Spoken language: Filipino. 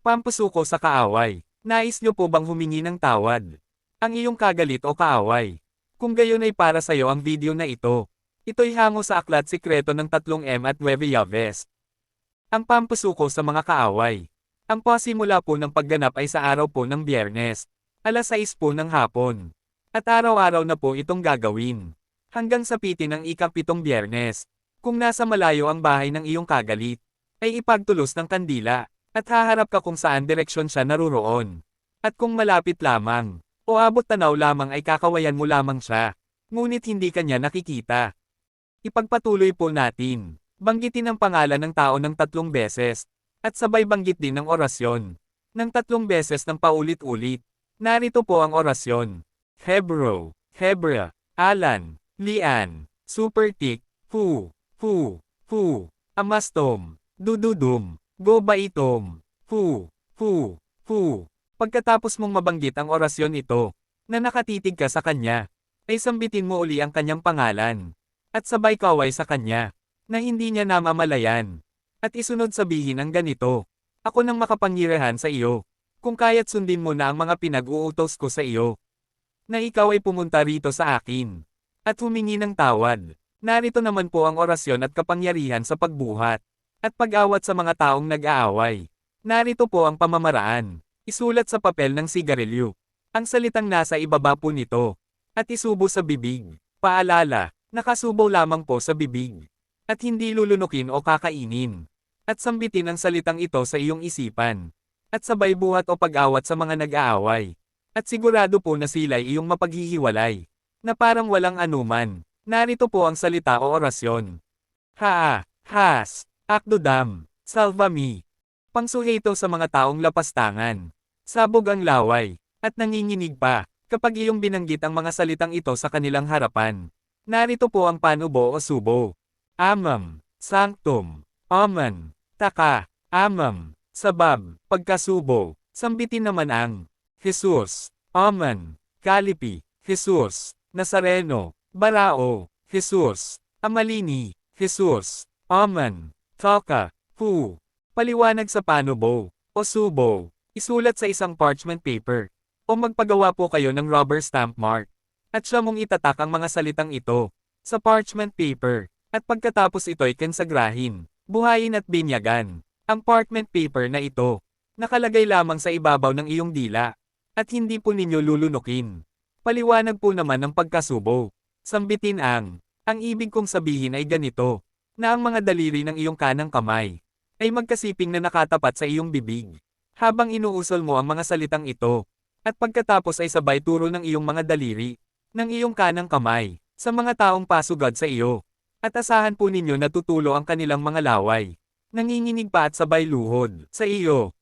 Pampasuko sa kaaway. Nais niyo po bang humingi ng tawad? Ang iyong kagalit o kaaway. Kung gayon ay para sa'yo ang video na ito. Ito'y hango sa aklat sikreto ng 3M at 9 Yaves. Ang pampasuko sa mga kaaway. Ang pasimula po ng pagganap ay sa araw po ng biyernes. Alas 6 po ng hapon. At araw-araw na po itong gagawin. Hanggang sa pitin ng ikapitong biyernes. Kung nasa malayo ang bahay ng iyong kagalit, ay ipagtulos ng kandila, at haharap ka kung saan direksyon siya naruroon. At kung malapit lamang, o abot tanaw lamang ay kakawayan mo lamang siya. Ngunit hindi kanya nakikita. Ipagpatuloy po natin. Banggitin ang pangalan ng tao ng tatlong beses. At sabay banggit din ng orasyon. Ng tatlong beses ng paulit-ulit. Narito po ang orasyon. Hebro, Hebra, Alan, Lian, Supertik, Fu, Fu, Fu, Amastom, Dududum, Gobaitom, Fu, Fu, Fu. Pagkatapos mong mabanggit ang orasyon ito, na nakatitig ka sa kanya, ay sambitin mo uli ang kanyang pangalan. At sabay kaway sa kanya, na hindi niya namamalayan. At isunod sabihin ang ganito, ako nang makapangyarihan sa iyo, kung kaya't sundin mo na ang mga pinag-uutos ko sa iyo. Na ikaw ay pumunta rito sa akin, at humingi ng tawad. Narito naman po ang orasyon at kapangyarihan sa pagbuhat, at pag-awat sa mga taong nag-aaway. Narito po ang pamamaraan. Isulat sa papel ng sigarilyo. Ang salitang nasa ibaba po nito. At isubo sa bibig. Paalala, nakasubo lamang po sa bibig. At hindi lulunukin o kakainin. At sambitin ang salitang ito sa iyong isipan. At sabay buhat o pag-awat sa mga nag-aaway. At sigurado po na sila'y iyong mapaghihiwalay. Na parang walang anuman. Narito po ang salita o orasyon. Haa, has, akdodam, salva me. Pangsuheto sa mga taong lapastangan. Sabog ang laway, at nanginginig pa, kapag iyong binanggit ang mga salitang ito sa kanilang harapan. Narito po ang panubo o subo. Amam, sanctum, oman, taka, amam, sabab, pagkasubo, sambitin naman ang Jesus, oman, kalipi, Jesus, Nazareno, Barao, Jesus, Amalini, Jesus, oman, taka, fu, Paliwanag sa panubo, o subo, isulat sa isang parchment paper, o magpagawa po kayo ng rubber stamp mark. At siya mong itatak ang mga salitang ito, sa parchment paper, at pagkatapos ito'y konsagrahin, buhayin at binyagan. Ang parchment paper na ito, nakalagay lamang sa ibabaw ng iyong dila, at hindi po ninyo lulunukin. Paliwanag po naman ng pagkasubo. Sambitin ang, ang ibig kong sabihin ay ganito, na ang mga daliri ng iyong kanang kamay, ay magkasiping na nakatapat sa iyong bibig. Habang inuusol mo ang mga salitang ito, at pagkatapos ay sabay turo ng iyong mga daliri, ng iyong kanang kamay, sa mga taong pasugad sa iyo. At asahan po ninyo na tutulo ang kanilang mga laway. Nanginginig pa at sabay luhod, sa iyo.